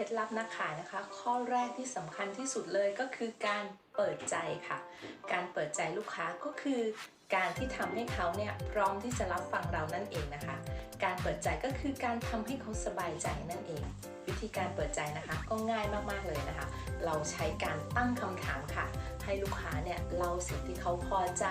ล็ดลับนักขายนะคะ ข้อแรกที่สำคัญที่สุดเลยก็คือการเปิดใจค่ะ การเปิดใจลูกค้าก็คือการที่ทำให้เขาเนี่ยพร้อมที่จะรับฟังเรานั่นเองนะคะ การเปิดใจก็คือการทำให้เขาสบายใจนั่นเอง ธีการเปิดใจนะคะ ก็ง่ายมากๆเลยนะคะ เราใช้การตั้งคำถามค่ะ ให้ลูกค้าเนี่ยเล่าสิ่งที่เขาพอใจ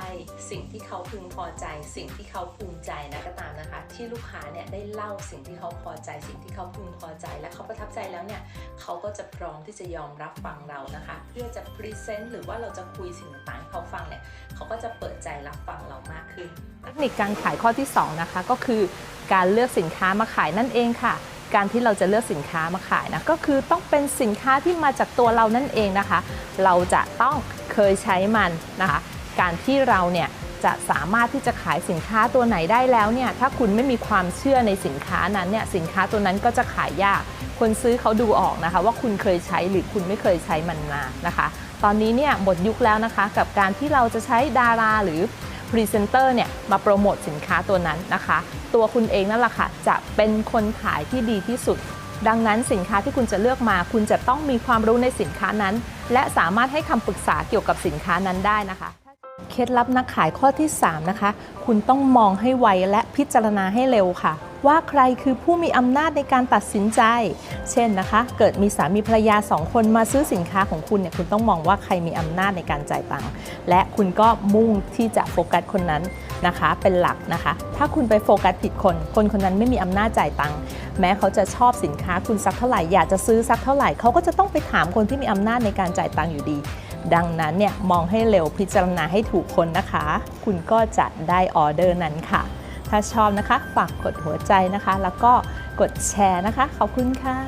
สิ่งที่เขาพึงพอใจ สิ่งที่เขาภูมิใจนะก็ตามนะคะ ที่ลูกค้าเนี่ยได้เล่าสิ่งที่เขาพอใจ สิ่งที่เขาพึงพอใจ และเขาประทับใจแล้วเนี่ยเขาก็จะพร้อมที่จะยอมรับฟังเรานะคะ เพื่อจะพรีเซนต์หรือว่าเราจะคุยสิ่งต่างๆให้เขาฟังเนี่ยเขาก็จะเปิดใจรับฟังเรามากขึ้น เทคนิคการขายข้อที่ 2 นะคะ ก็คือการเลือกสินค้ามาขายนั่นเองค่ะ การที่เราจะเลือกสินค้ามาขายนะก็คือต้องเป็นสินค้าที่มาจากตัวเรานั่นเองนะคะ เราจะต้องเคยใช้มันนะคะ การที่เราเนี่ยจะสามารถที่จะขายสินค้าตัวไหนได้แล้วเนี่ยถ้าคุณไม่มีความเชื่อในสินค้านั้นเนี่ยสินค้าตัวนั้นก็จะขายยาก คนซื้อเขาดูออกนะคะ ว่าคุณเคยใช้หรือคุณไม่เคยใช้มันมานะคะ ตอนนี้เนี่ยหมดยุคแล้วนะคะ กับการที่เราจะใช้ดาราหรือ พรีเซนเตอร์เนี่ยมาโปรโมทสินค้าตัวนั้นนะคะ ตัวคุณเองนั่นแหละค่ะจะเป็นคนขายที่ดีที่สุด ดังนั้นสินค้าที่คุณจะเลือกมา คุณจะต้องมีความรู้ในสินค้านั้น และสามารถให้คำปรึกษาเกี่ยวกับสินค้านั้นได้นะคะเคล็ดลับนักขายข้อที่ 3 นะคะ คุณต้องมองให้ไวและพิจารณาให้เร็วค่ะ ว่าใครคือผู้มีอำนาจในการตัดสินใจ เช่นนะคะ เกิดมีสามีภรรยาสองคนมาซื้อสินค้าของคุณเนี่ยคุณต้องมองว่าใครมีอำนาจในการจ่ายตังค์และคุณก็มุ่งที่จะโฟกัสคนนั้นนะคะเป็นหลักนะคะ ถ้าคุณไปโฟกัสผิดคน คนคนนั้นไม่มีอำนาจจ่ายตังค์แม้เขาจะชอบสินค้าคุณสักเท่าไหร่อยากจะซื้อสักเท่าไหร่เขาก็จะต้องไปถามคนที่มีอำนาจในการจ่ายตังค์อยู่ดี ดังนั้นเนี่ยมองให้เร็วพิจารณาให้ถูกคนนะคะ คุณก็จะได้ออเดอร์นั้นค่ะ ถ้าชอบนะคะ ฝากกดหัวใจนะคะ แล้วก็กดแชร์นะคะ ขอบคุณค่ะ